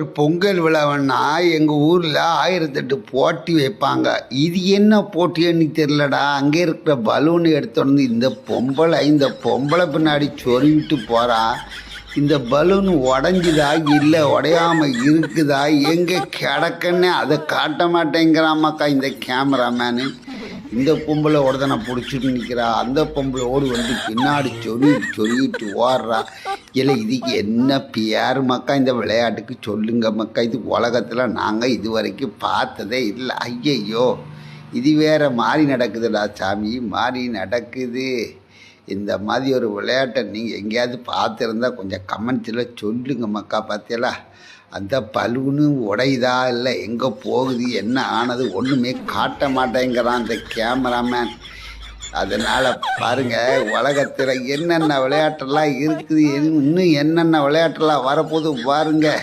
ஒரு பொங்கல் விழாவன்னா எங்கள் ஊரில் ஆயிரத்தெட்டு போட்டி வைப்பாங்க. இது என்ன போட்டின்னு தெரிலடா அங்கே இருக்கிற பலூன் எடுத்து வந்து இந்த பொம்பளை இந்த பொம்பளை பின்னாடி சொருவிட்டு போகிறா இந்த பலூன் உடஞ்சுதா இல்லை உடையாம இருக்குதா? எங்கே கிடக்குன்னு அதை காட்ட மாட்டேங்கிறாமாக்கா இந்த கேமராமேனு இந்த பொம்பளை ஒருத்தனை பிடிச்சிட்டு நிற்கிறா அந்த பொம்பளை ஓடி வந்து பின்னாடி சொல்லி சொல்லிட்டு ஓடுறா. இல்லை இதுக்கு என்ன பியார் மக்கா இந்த விளையாட்டுக்கு சொல்லுங்க மக்கா. இது உலகத்தில் நாங்கள் இது வரைக்கும் பார்த்ததே இல்லை. ஐயையோ இது வேற மாறி நடக்குதுடா சாமி மாறி நடக்குது. இந்த மாதிரி ஒரு விளையாட்டை நீங்கள் எங்கேயாவது பார்த்துருந்தா கொஞ்சம் கமெண்ட்ஸில் சொல்லுங்க மக்கா பார்த்தீங்களா அந்த பலூனு உடையுதா இல்லை எங்கே போகுது என்ன ஆனது ஒன்றுமே காட்ட மாட்டேங்கிறான் அந்த கேமராமேன். அதனால் பாருங்கள் உலகத்தில் என்னென்ன விளையாட்டெல்லாம் இருக்குது இன்னும் என்னென்ன விளையாட்டெல்லாம் வரப்போகுது பாருங்கள்